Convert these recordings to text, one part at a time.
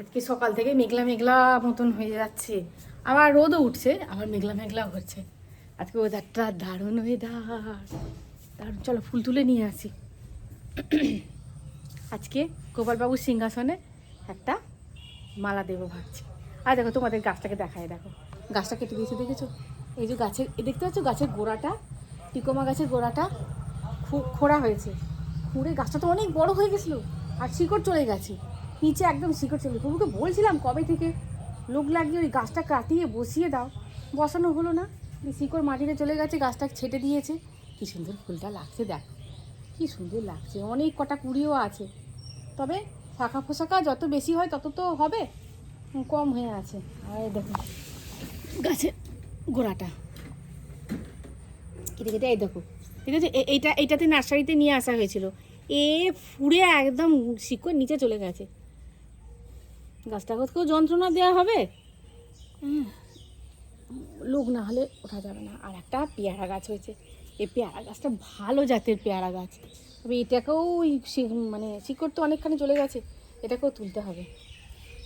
আজকে সকাল থেকে মেঘলা মেঘলা মতন হয়ে যাচ্ছে। আবার রোদও উঠছে, আবার মেঘলা মেঘলা হচ্ছে। আজকে ওয়েদারটা দারুণ ওয়েদার দারুণ, চলো ফুল তুলে নিয়ে আসি। আজকে গোপালবাবুর সিংহাসনে একটা মালা দেবো ভাবছি। আর দেখো তোমাদের গাছটাকে দেখায়, দেখো। গাছটা কেটে দিয়েছে, দেখেছ? এই যে গাছের দেখতে পাচ্ছ গাছের গোড়াটা? টিকোমা গাছের গোড়াটা খোঁড়া হয়েছে। খুঁড়ে গাছটা তো অনেক বড় হয়ে গেছিল, আর শিকড় চলে গেছে। নিচে একদম শিকড় চলে প্রভুকে বলছিলাম কবে থেকে? লোক লাগিয়ে ওই গাছটা কাটিয়ে বসিয়ে দাও। বসানো হলো না। শিকড় মাটিতে চলে গেছে, গাছটা ছেটে দিয়েছে। কি সুন্দর ফুলটা লাগছে দেখ। কি সুন্দর লাগছে। অনেক কটা কুড়িও আছে। তবে শাখা পোশাকা যত বেশি হয় তত তো হবে। কম হয়ে আছে। আর দেখো, গাছের গোড়াটা। কেটে কেটে, এই দেখো। ঠিক আছে? এইটা, এইটাতে নার্সারিতে নিয়ে আসা হয়েছিল। এ ফুড়ে একদম শিকড় নিচে চলে গেছে। গাছটাকেও যন্ত্রণা দেওয়া হবে? হুম, লোক না হলে ওঠা যাবে না। আর একটা পেয়ারা গাছ হয়েছে। এই পেয়ারা গাছটা ভালো জাতের পেয়ারা গাছ। তবে এটাকেও ওই মানে শিকড় তো অনেকখানি চলে গেছে। এটাকেও তুলতে হবে।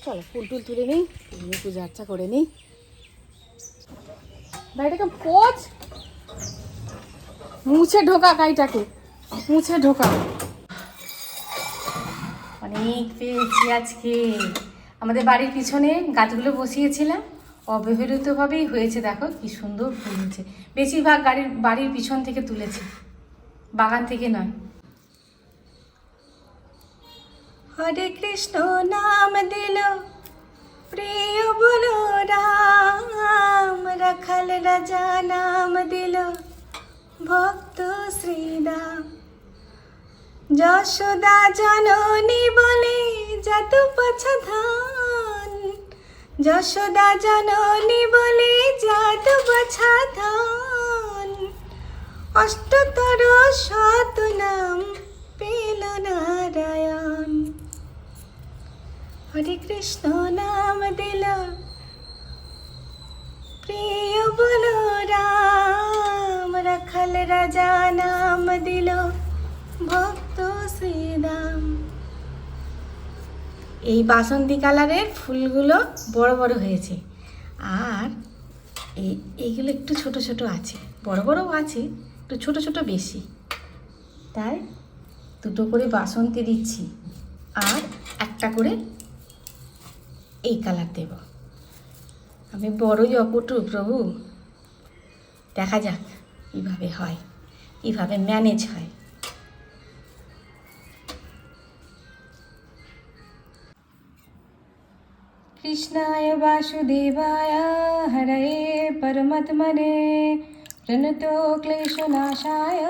চলো ফুল টুল তুলে নিই। নিয়ে পুজো আর্চা করে নিই। গাড়িটাকে পোচ মুছে ঢোকা গাড়িটাকে। মুছে ঢোকা। অনেক পেয়েছি আজকে। আমাদের বাড়ির পিছনে গাছগুলো বসিয়েছিলাম। অবহেলিতভাবেই হয়েছে, দেখো কি সুন্দর ফুল হয়েছে। বেশিরভাগ গাড়ির, বাড়ির পিছন থেকে তুলেছে। বাগান থেকে নয়। হরে কৃষ্ণ নাম দিল, প্রিয় বলো রাম, রাখাল রাজা নাম দিল, ভক্ত শ্রীরাম। যশোদা জননী বলে জাতু পাছা ধান যশোদা জননী বলে জাতু পাছা ধান অষ্টতর শত নাম পেল নারায়ণ। হরে কৃষ্ণ নাম দিল প্রিয় বলো রাম রাখাল রাজা নাম দিল ভক্ত শ্রীরাম। এই বাসন্তী কালারের ফুলগুলো বড় বড় হয়েছে। আর এই এইগুলো একটু ছোট ছোট আছে। বড় বড়ও আছে, একটু ছোট ছোট বেশি। তাই দুটো করে বাসন্তী দিচ্ছি। আর একটা করে এই কালার দেব। আমি বড়ই অপটু প্রভু। দেখা যাক কীভাবে হয়, কীভাবে ম্যানেজ হয়। कृष्णाय वासुदेवाय, हरये परमात्मने। प्रणतो क्लेशनाशाय,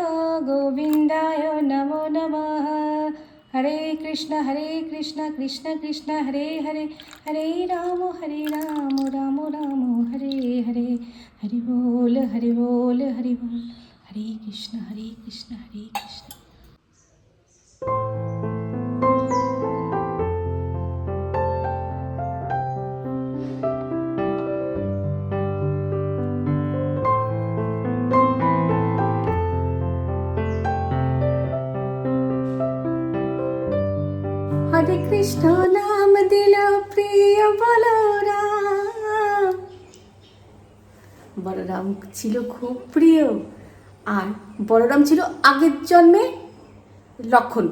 गोविन्दाय नमो नमः। हरे कृष्ण हरे कृष्ण कृष्ण कृष्ण, हरे हरे। हरे राम हरे राम राम राम, हरे हरे। हरि बोल हरि बोल हरि बोल। हरे कृष्ण हरे कृष्ण हरे कृष्ण। বলরাম ছিল খুব প্রিয়। আর বলরাম ছিল আগের জন্মে লক্ষণ।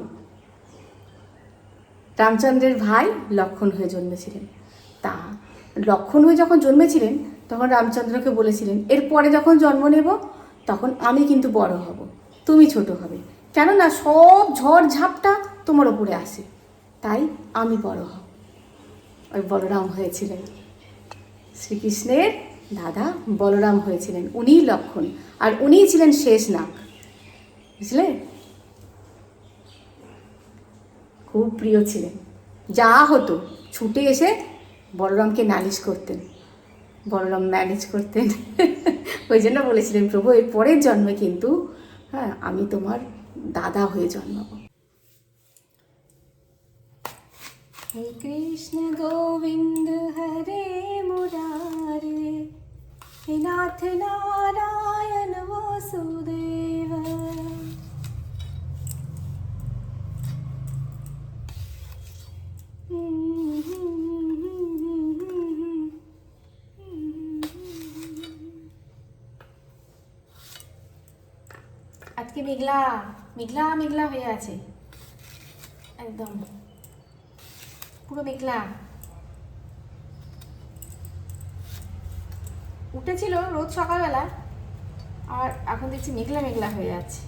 রামচন্দ্রের ভাই লক্ষণ হয়ে জন্মেছিলেন। তা লক্ষণ হয়ে যখন জন্মেছিলেন, তখন রামচন্দ্রকে বলেছিলেন, এরপরে যখন জন্ম নেব, তখন আমি কিন্তু বড় হব। তুমি ছোট হবে। কেননা সব ঝড় ঝাপটা তোমার ওপরে আসে। তাই আমি বড় হব। ওই বলরাম হয়েছিলেন শ্রীকৃষ্ণের দাদা, বলরাম হয়েছিলেন। উনিই লক্ষণ। আর উনিই ছিলেন শেষ নাগ বুঝলে? খুব প্রিয় ছিলেন। যা হতো, ছুটে এসে বলরামকে নালিশ করতেন। বলরাম ম্যানেজ করতেন। ওই জন্য বলেছিলেন, প্রভু, এর পরের জন্মে কিন্তু হ্যাঁ আমি তোমার দাদা হয়ে জন্মাবো। হে কৃষ্ণ গোবিন্দ, হরে মুরারে હે નાથ નારાયણ আজকে মেঘলা মেঘলা মেঘলা হয়ে আছে একদম পুরো মেঘলা উঠেছিল রোদ সকালবেলা আর এখন দেখছি মেঘলা মেঘলা হয়ে যাচ্ছে।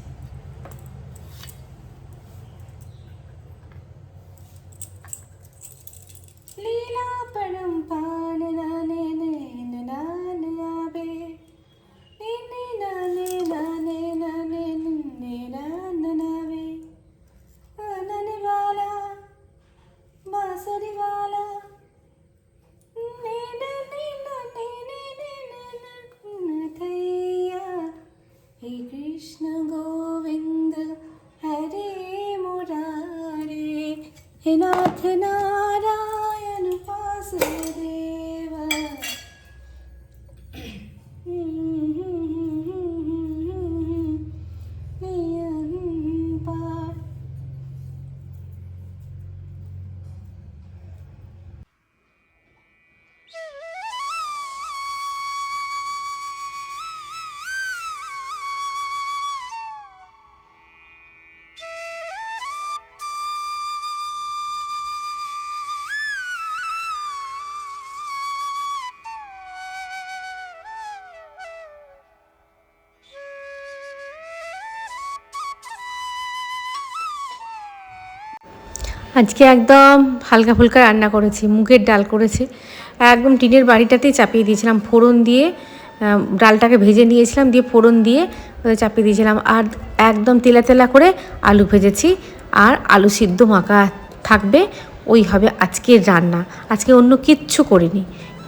আজকে একদম হালকা ফুলকা রান্না করেছি, মুগের ডাল করেছি। একদম টিনের বাড়িটাতেই চাপিয়ে দিয়েছিলাম, ফোড়ন দিয়ে ডালটাকে ভেজে নিয়েছিলাম, দিয়ে ফোড়ন দিয়ে চাপিয়ে দিয়েছিলাম। আর একদম তেলা তেলা করে আলু ভেজেছি, আর আলু সিদ্ধ মাখা থাকবে, ওই হবে আজকের রান্না। আজকে অন্য কিচ্ছু করিনি।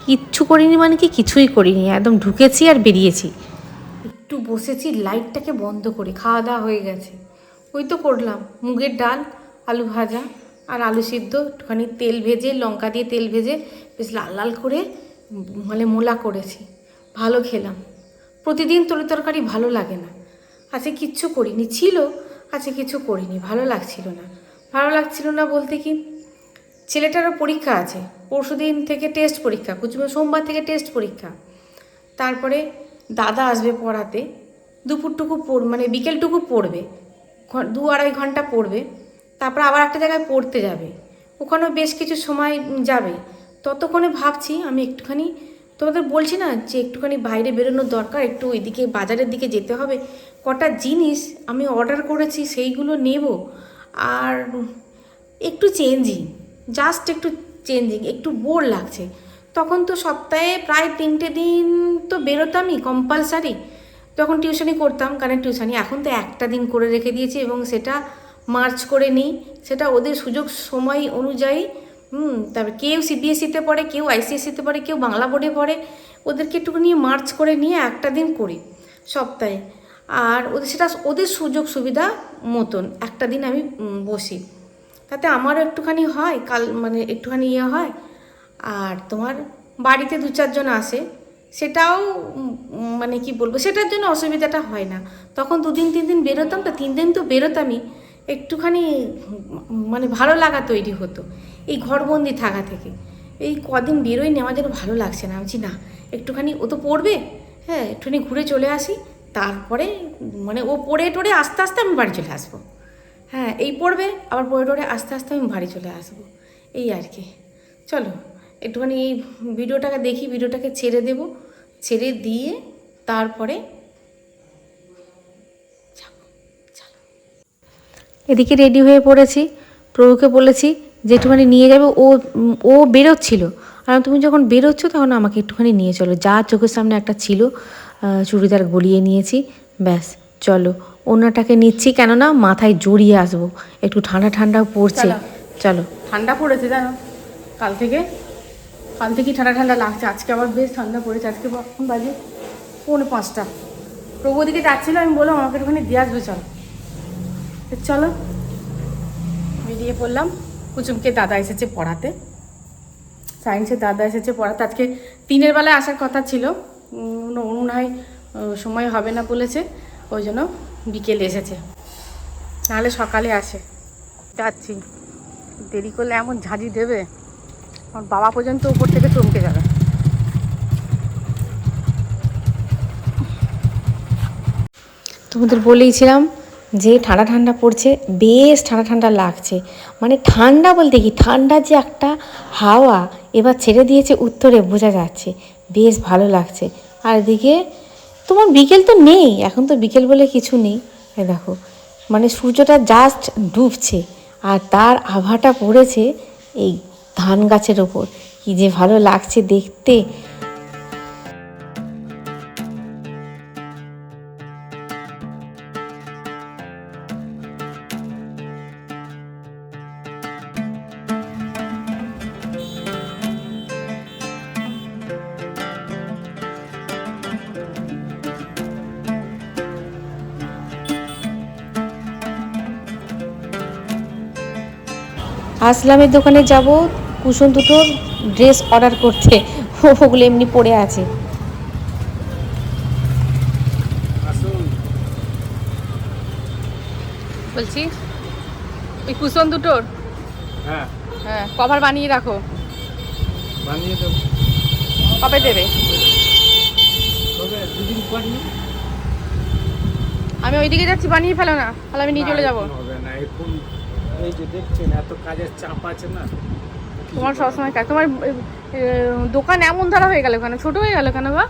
কিচ্ছু করিনি মানে কি? কিছুই করিনি, একদম ঢুকেছি আর বেরিয়েছি। একটু বসেছি, লাইটটাকে বন্ধ করে, খাওয়া দাওয়া হয়ে গেছে। ওই তো করলাম, মুগের ডাল, আলু ভাজা। আর আলু সিদ্ধ, একটুখানি তেল ভেজে, লঙ্কা দিয়ে তেল ভেজে বেশ লাল লাল করে মানে মোলা করেছি। ভালো খেলাম। প্রতিদিন তরি তরকারি ভালো লাগে না। আজকে কিচ্ছু করিনি। ছিল, আজকে কিছু করিনি। ভালো লাগছিল না। ভালো লাগছিল না বলতে কি, ছেলেটারও পরীক্ষা আছে। পরশু দিন থেকে টেস্ট পরীক্ষা কুচবিহার সোমবার থেকে টেস্ট পরীক্ষা। তারপরে দাদা আসবে পড়াতে। দুপুরটুকু পড় মানে বিকেলটুকু পড়বে। দু আড়াই ঘণ্টা পড়বে। তারপর আবার একটা জায়গায় পড়তে যাবে। ওখানেও বেশ কিছু সময় যাবে। ততক্ষণে ভাবছি আমি একটুখানি, তোমাদের বলছি না যে একটুখানি বাইরে বেরোনোর দরকার, একটু ওইদিকে বাজারের দিকে যেতে হবে। কটা জিনিস আমি অর্ডার করেছি, সেইগুলো নেব। আর একটু চেঞ্জিং জাস্ট একটু চেঞ্জিং একটু বোর লাগছে। তখন তো সপ্তাহে প্রায় তিনটে দিন তো বেরোতামই কম্পালসারি তখন টিউশনি করতাম, কারণ টিউশনি এখন তো একটা দিন করে রেখে দিয়েছি এবং সেটা মার্চ করে নিই। সেটা ওদের সুযোগ সময় অনুযায়ী, হুম তারপর কেউ সিবিএসসিতে পড়ে, কেউ আইসিএসসিতে পড়ে, কেউ বাংলা বোর্ডে পড়ে। ওদেরকে একটু নিয়ে মার্চ করে নিয়ে একটা দিন করি, সপ্তাহে। আর ওদের সেটা ওদের সুযোগ সুবিধা মতন একটা দিন আমি বসি। তাতে আমারও একটুখানি হয়, কাল মানে একটুখানি ইয়ে হয়। আর তোমার বাড়িতে দু চারজন আসে, সেটাও মানে কি বলব, সেটার জন্য অসুবিধাটা হয় না। তখন দুদিন, তিন দিন বেরোতাম, তো তিন দিন তো বেরোতামই। একটুখানি মানে ভালো লাগা তৈরি হতো, এই ঘরবন্দি থাকা থেকে। এই কদিন বেরোই নেওয়া যেন ভালো লাগছে না। আমি না, একটুখানি ও তো পড়বে হ্যাঁ একটুখানি ঘুরে চলে আসি। তারপরে মানে ও পড়ে টড়ে আস্তে আস্তে আমি বাড়ি চলে আসব। হ্যাঁ এই পড়বে, আবার পড়ে টড়ে আস্তে আস্তে আমি বাড়ি চলে আসব। এই আর কি। চলো, একটুখানি এই ভিডিওটাকে দেখি, ভিডিওটাকে ছেড়ে দেব। ছেড়ে দিয়ে তারপরে এদিকে রেডি হয়ে পড়েছি। প্রভুকে বলেছি যে একটুখানি নিয়ে যাবে। ও ও বেরোচ্ছিল। আর তুমি যখন বেরোচ্ছ তখন আমাকে একটুখানি নিয়ে চলো। যা চোখের সামনে একটা ছিল চুড়িদার গলিয়ে নিয়েছি। ব্যাস চলো। ওনাটাকে নিচ্ছি কেননা মাথায় জড়িয়ে আসব। একটু ঠান্ডা ঠান্ডাও পড়ছে। চলো। ঠান্ডা পড়েছে জানো? কাল থেকে? কাল থেকে ঠান্ডা ঠান্ডা লাগছে। আজকে আবার বেশ ঠান্ডা পড়েছে। আজকে বাজে? পৌনে পাঁচটা। প্রভু দিকে যাচ্ছিল। আমি বললাম আমাকে একটুখানি দিয়ে আসবে চলো। চলো, বেরিয়ে পড়লাম। কুচুমকে দাদা এসেছে পড়াতে। সায়েন্সের দাদা এসেছে পড়াতে। আজকে তিনের বেলায় আসার কথা ছিল। মনে হয় সময় হবে না বলেছে। ওই জন্য বিকেলে এসেছে। নাহলে সকালে আসে। যাচ্ছি। দেরি করলে এমন ঝাঁঝি দেবে। আমার বাবা পর্যন্ত উপর থেকে চমকে যাবে। তোমাদের বলেইছিলাম যে ঠান্ডা ঠান্ডা পড়ছে, বেশ ঠান্ডা ঠান্ডা লাগছে। মানে ঠান্ডা বলতে কি? ঠান্ডা যে একটা হাওয়া এবার ছেড়ে দিয়েছে উত্তরে, বোঝা যাচ্ছে। বেশ ভালো লাগছে। আর এদিকে তোমার বিকেল তো নেই, এখন তো বিকেল বলে কিছু নেই। দেখো মানে সূর্যটা জাস্ট ডুবছে, আর তার আভাটা পড়েছে এই ধান গাছের ওপর। কি যে ভালো লাগছে দেখতে। আসলামের দোকানে যাব কুসুম দুটোর ড্রেস অর্ডার করতে। ওগুলো এমনি পড়ে আছে। বলছি ওই কুশন দুটোর? হ্যাঁ। হ্যাঁ কভার বানিয়ে রাখো। বানিয়ে দেবো। কবে দেবে? আমি ওইদিকে যাচ্ছি বানিয়ে ফেলো না। তাহলে আমি নিয়ে চলে যাব। না, এই যে দেখছেন এত কাজের চাপ আছে না? তোমার সবসময় কাজ তোমার দোকান এমন ধারা হয়ে গেল কেন? ছোট হয়ে গেল কেন বা?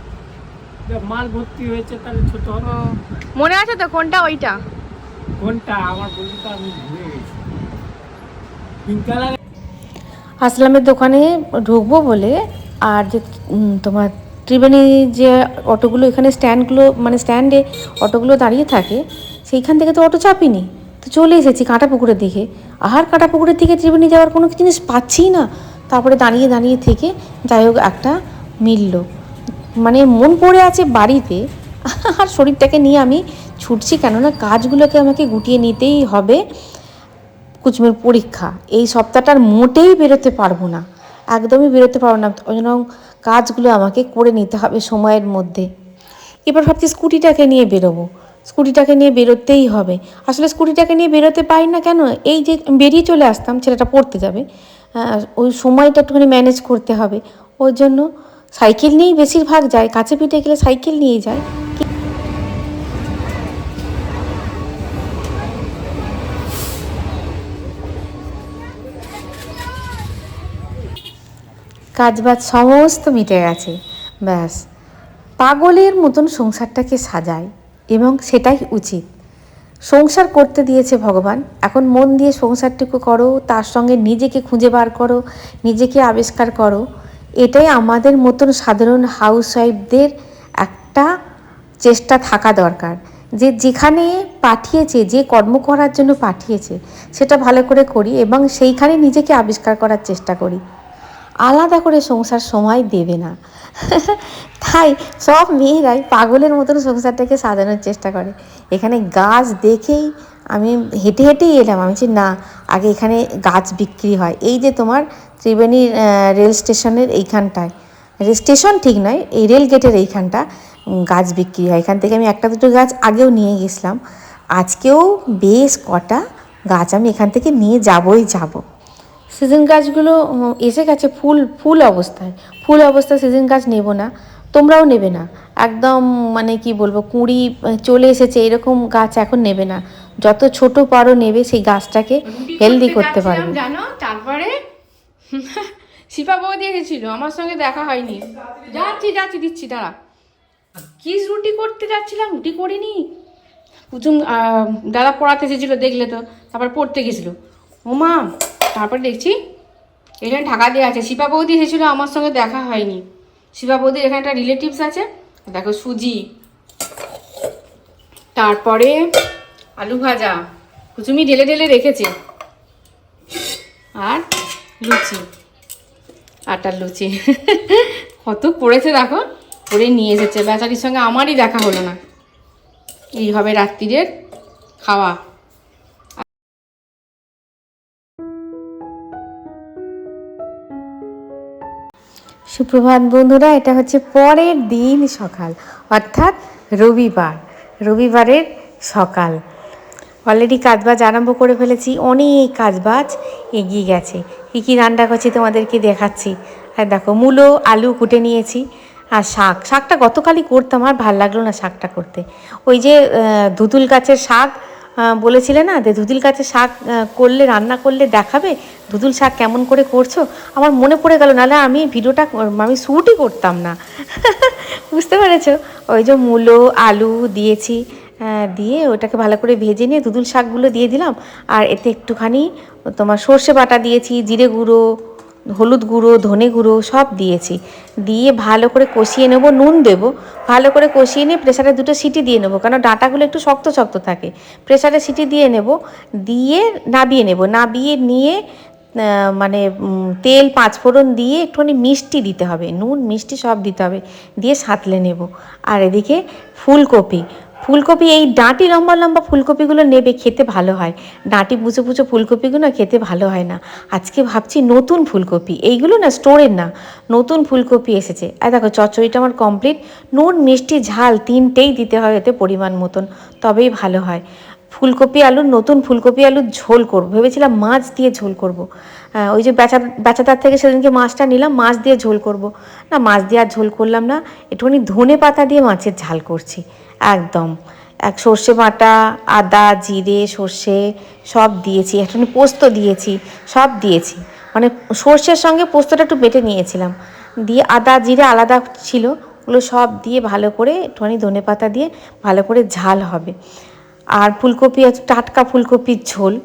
মাল ভর্তি হয়েছে তাহলে ছোট হবে। মনে আছে তো কোনটা ওইটা? কোনটা? আমার বলতে আমি ভুলে গেছি। পিঙ্ক কালার আসলামের দোকানে ঢুকবো বলে আর যে তোমার ত্রিবেণী যে অটোগুলো এখানে স্ট্যান্ডগুলো মানে স্ট্যান্ডে অটোগুলো দাঁড়িয়ে থাকে সেইখান থেকে তো অটো চাপিনি। তো চলে এসেছি কাঁটা পুকুরের দিকে। আহার কাঁটা পুকুরের দিকে ত্রিবেণী যাওয়ার কোনো জিনিস পাচ্ছি না। তারপরে দাঁড়িয়ে দাঁড়িয়ে থেকে যাই হোক একটা মিলল। মানে মন পড়ে আছে বাড়িতে। আর শরীরটাকে নিয়ে আমি ছুটছি কেননা কাজগুলোকে আমাকে গুটিয়ে নিতেই হবে। কুচমের পরীক্ষা। এই সপ্তাহটার মোটেই বেরোতে পারব না। একদমই বেরোতে পারব না। ওই জন্য কাজগুলো আমাকে করে নিতে হবে সময়ের মধ্যে। এবার ভাবছি স্কুটিটাকে নিয়ে বেরোবো। স্কুটিটাকে নিয়ে বেরোতেই হবে। আসলে স্কুটিটাকে নিয়ে বেরোতে পারি না কেন? এই যে বেরিয়ে চলে আসতাম, ছেলেটা পড়তে যাবে। ওই সময়টা একটুখানি ম্যানেজ করতে হবে। ওর জন্য সাইকেল নিয়েই বেশিরভাগ যায়, কাছে পিঠে গেলে সাইকেল নিয়ে যায়। কাজবাজ সমস্ত মিটে গেছে। ব্যাস, পাগলের মতন সংসারটাকে সাজায়। এবং সেটাই উচিত। সংসার করতে দিয়েছে ভগবান। এখন মন দিয়ে সংসারটুকু করো, তার সঙ্গে নিজেকে খুঁজে বার করো, নিজেকে আবিষ্কার করো। এটাই আমাদের মতন সাধারণ হাউসওয়াইফদের একটা চেষ্টা থাকা দরকার। যে যেখানে পাঠিয়েছে, যে কর্ম করার জন্য পাঠিয়েছে, সেটা ভালো করে করি এবং সেইখানে নিজেকে আবিষ্কার করার চেষ্টা করি। আলাদা করে সংসার সময় দেবে না। তাই সব মেয়েরাই পাগলের মতন সংসারটাকে সাজানোর চেষ্টা করে। এখানে গাছ দেখেই আমি হেঁটে হেঁটেই এলাম। আমি বলছি না আগে এখানে গাছ বিক্রি হয়। এই যে তোমার ত্রিবেণীর আহ, রেল স্টেশনের এইখানটায়। স্টেশন ঠিক নয় এই রেল গেটের এইখানটা গাছ বিক্রি হয়। এখান থেকে আমি একটা দুটো গাছ আগেও নিয়ে গেছিলাম। আজকেও বেশ কটা গাছ আমি এখান থেকে নিয়ে যাবই যাব। সিজন গাছগুলো এসে গেছে ফুল ফুল অবস্থায়। ফুল অবস্থা সিজন গাছ নেব না তোমরাও নেবে না। একদম মানে কি বলব কুঁড়ি চলে এসেছে এরকম গাছ এখন নেবে না। যত ছোট পারো নেবে সেই গাছটাকে হেলদি করতে পারবে। জানো? তারপরে শিপা বৌদি এসেছিল আমার সঙ্গে দেখা হয়নি। যাচ্ছি যাচ্ছি দিচ্ছি দাঁড়া। কি রুটি করতে যাচ্ছিলাম রুটি করিনি। কুচুম দাদা পড়াতে এসেছিল দেখলে তো তারপর পড়তে গেছিল। ও মা তারপর দেখছি এখানে ঢাকা দিয়ে আছে। শিপা বৌদি এসেছিল, আমার সঙ্গে দেখা হয়নি। শিপা বৌদির এখানে একটা রিলেটিভস আছে। দেখো সুজি। তারপরে আলু ভাজা। কুচুমি ঢেলে ঢেলে রেখেছে। আর লুচি। আটার লুচি। কত পড়েছে দেখো। পরে নিয়ে এসেছে। বেচারির সঙ্গে আমারই দেখা হলো না। এই হবে রাত্রিরের খাওয়া। সুপ্রভাত বন্ধুরা, এটা হচ্ছে পরের দিন সকাল, অর্থাৎ রবিবার। রবিবারের সকাল। অলরেডি কাজবাজ আরম্ভ করে ফেলেছি, অনেক কাজবাজ এগিয়ে গেছে। কী কী রান্না করছি তোমাদেরকে দেখাচ্ছি। আর দেখো, মূলো, আলু কুটে নিয়েছি, আর শাক। শাকটা গতকালই করতাম, আর ভালো লাগল না শাকটা করতে। ওই যে ধুতুল গাছের শাক বলেছিলে না যে ধুতুল গাছে শাক করলে, রান্না করলে দেখাবে ধুতুল শাক কেমন করে করছ? আমার মনে পড়ে গেল নাহলে আমি ভিডিওটা, আমি শ্যুটই করতাম না। বুঝতে পেরেছ? ওই যে মূলো, আলু দিয়েছি দিয়ে ওটাকে ভালো করে ভেজে নিয়ে ধুতুল শাকগুলো দিয়ে দিলাম। আর এতে একটুখানি তোমার সর্ষে বাটা দিয়েছি, জিরে গুঁড়ো হলুদ গুঁড়ো, ধনে গুঁড়ো সব দিয়েছি। দিয়ে ভালো করে কষিয়ে নেব, নুন দেব। ভালো করে কষিয়ে নিয়ে প্রেসারে দুটো সিটি দিয়ে নেব, কারণ ডাঁটাগুলো একটু শক্ত শক্ত থাকে। প্রেসারে সিটি দিয়ে নেব, দিয়ে নাবিয়ে নেব। নাবিয়ে নিয়ে মানে তেল, পাঁচফোড়ন দিয়ে একটুখানি মিষ্টি দিতে হবে। নুন, মিষ্টি সব দিতে হবে। দিয়ে সাঁতলে নেব। আর এদিকে ফুলকপি। ফুলকপি এই ডাঁটি লম্বা লম্বা ফুলকপিগুলো নেবে খেতে ভালো হয়। ডাঁটি পুচো পুচো ফুলকপিগুলো খেতে ভালো হয় না। আজকে ভাবছি নতুন ফুলকপি। এইগুলো না স্টোরের না নতুন ফুলকপি এসেছে। আর দেখো চচ্চড়িটা আমার কমপ্লিট নুন মিষ্টি ঝাল তিনটেই দিতে হয় এতে পরিমাণ মতন তবেই ভালো হয়। ফুলকপি আলুর নতুন ফুলকপি আলুর ঝোল করব। ভেবেছিলাম মাছ দিয়ে ঝোল করব। আহ, ওই যে বেচা বেচাদার থেকে সেদিনকে মাছটা নিলাম মাছ দিয়ে ঝোল করব। না মাছ দিয়ে আর ঝোল করলাম না একটুখানি ধনে পাতা দিয়ে মাছের ঝাল করছি। একদম। এক সর্ষে বাটা, আদা, জিরে, সর্ষে সব দিয়েছি, একটুখানি পোস্ত দিয়েছি, সব দিয়েছি। মানে সর্ষের সঙ্গে পোস্তটা একটু বেটে নিয়েছিলাম। দিয়ে আদা, জিরে আলাদা ছিল, ওগুলো সব দিয়ে ভালো করে একটুখানি ধনে পাতা দিয়ে ভালো করে ঝাল হবে। আর ফুলকপি টাটকা ফুলকপির ঝোল।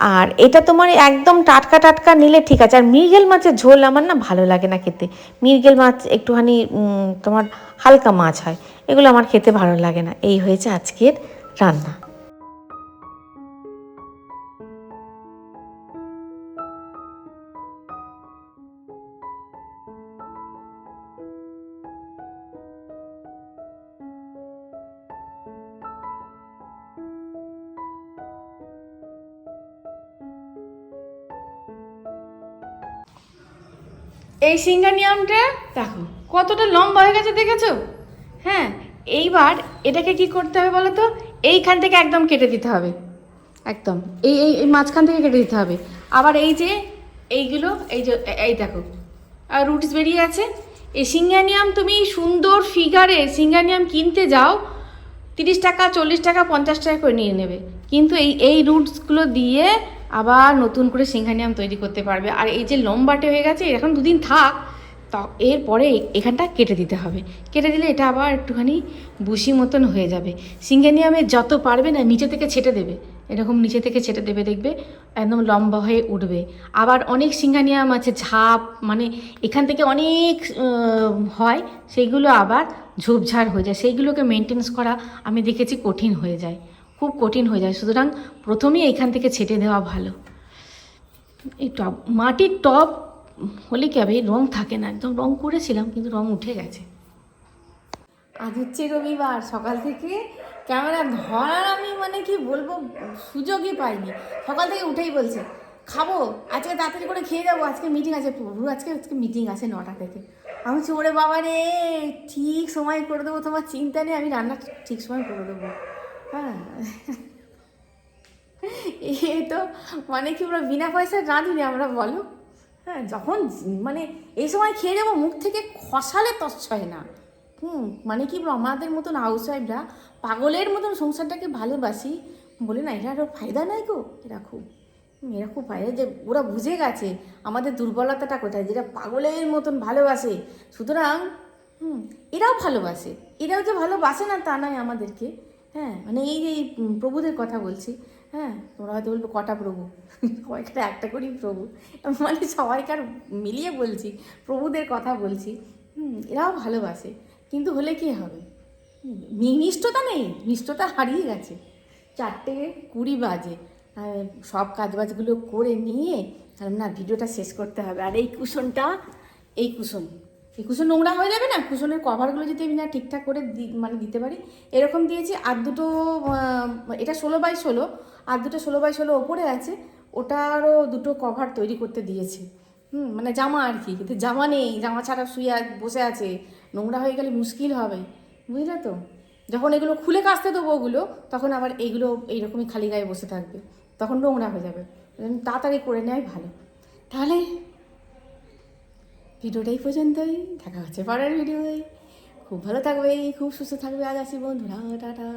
আর এটা তোমার একদম টাটকা টাটকা নিলে ঠিক আছে। আর মৃগেল মাছের ঝোল আমার না ভালো লাগে না খেতে। মৃগেল মাছ একটুখানি তোমার হালকা মাছ হয়। এগুলো আমার খেতে ভালো লাগে না। এই হয়েছে আজকের রান্না। এই সিঙ্গানিয়ামটা দেখো, কতটা লম্বা হয়ে গেছে, দেখেছ? হ্যাঁ এইবার এটাকে কি করতে হবে বলো তো এইখান থেকে একদম কেটে দিতে হবে। একদম। এই এই এই মাঝখান থেকে কেটে দিতে হবে। আবার এই যে এইগুলো, এই যে এই দেখো। আর রুটস বেরিয়ে আছে। এই সিঙ্গানিয়াম তুমি সুন্দর ফিগারে সিঙ্গানিয়াম কিনতে যাও, তিরিশ টাকা, চল্লিশ টাকা, পঞ্চাশ টাকা করে নিয়ে নেবে। কিন্তু এই এই রুটসগুলো দিয়ে আবার নতুন করে সিংহানিয়াম তৈরি করতে পারবে। আর এই যে লম্বাটে হয়ে গেছে এখন দুদিন থাক তা এরপরে এখানটা কেটে দিতে হবে। কেটে দিলে এটা আবার একটুখানি বুসি মতন হয়ে যাবে। সিঙ্গানিয়ামে যত পারবে না নিচে থেকে ছেটে দেবে। এরকম নিচে থেকে ছেটে দেবে দেখবে, একদম লম্বা হয়ে উঠবে। আবার অনেক সিঙ্গানিয়াম আছে, ঝাপ মানে এখান থেকে অনেক হয়, সেইগুলো আবার ঝোপঝাড় হয়ে যায়। সেইগুলোকে মেনটেন্স করা আমি দেখেছি কঠিন হয়ে যায়। খুব কঠিন হয়ে যায়। সুতরাং প্রথমেই এখান থেকে ছেটে দেওয়া ভালো। এই টব মাটির টব হলে কি হবে রং থাকে না? একদম রং করেছিলাম কিন্তু রং উঠে গেছে। আজ হচ্ছে রবিবার সকাল থেকে ক্যামেরা ধরার আমি মানে কি বলব সুযোগই পাইনি। সকাল থেকে উঠেই বলছে খাব আজকে তাড়াতাড়ি করে খেয়ে যাব আজকে মিটিং আছে প্রভু আজকে আজকে মিটিং আছে নটা থেকে। আমি বলছি, ওরে বাবা রে ঠিক সময় করে দেবো তোমার চিন্তা নেই আমি রান্না ঠিক সময় করে দেবো। হ্যাঁ। এ তো মানে কি আমরা বিনা পয়সায় রাঁধুনি আমরা বলো? হ্যাঁ যখন মানে এই সময় খেয়ে যাব মুখ থেকে খসালে তৎসয় না। হুম মানে কি আমাদের মতন হাউস ওয়াইফরা পাগলের মতন সংসারটাকে ভালোবাসি। বলে না, এরা আরও ফায়দা নাই গো, এরা খুব। এরা খুব ফায়দা যে ওরা বুঝে গেছে আমাদের দুর্বলতাটা কোথায় যেটা পাগলের মতন ভালোবাসে। সুতরাং, হুম, এরাও ভালোবাসে। এরাও যে ভালোবাসে না, তা নয় আমাদেরকে। হ্যাঁ মানে এই যে প্রভুদের কথা বলছি। হ্যাঁ তোমরা হয়তো বলবে, কটা প্রভু? সবাইকার একটা করেই প্রভু। মানে সবাইকার মিলিয়ে বলছি, প্রভুদের কথা বলছি। হুম, এরাও ভালোবাসে। কিন্তু হলে কি হবে? মিষ্টতা নেই মিষ্টতা হারিয়ে গেছে। চারটে কুড়ি বাজে। সব কাজবাজগুলো করে নিয়ে না, ভিডিওটা শেষ করতে হবে। আর এই কুশনটা, এই কুশন। এই কুশন নোংরা হয়ে যাবে না? কুশনের কভারগুলো যদি আমি না ঠিকঠাক করে মানে দিতে পারি। এরকম দিয়েছি, আর দুটো এটা ষোলো বাই ষোলো, আর দুটো ষোলো বাই ষোলো ওপরে আছে। ওটারও দুটো কভার তৈরি করতে দিয়েছি। হুম মানে জামা আর কি, কিন্তু জামা নেই, জামা ছাড়া শুয়ে বসে আছে। নোংরা হয়ে গেলে মুশকিল হবে, বুঝলে তো? যখন এগুলো খুলে কাচতে দেবো ওগুলো, তখন আবার এইগুলো এইরকমই খালি গায়ে বসে থাকবে। তখন নোংরা হয়ে যাবে। তাড়াতাড়ি করে নেয় ভালো। তাহলে ভিডিওটাই পর্যন্তই। দেখা হচ্ছে পরের ভিডিওয়। খুব ভালো থাকবে, খুব সুস্থ থাকবে। আজ আসি বন্ধুরা, টাটা।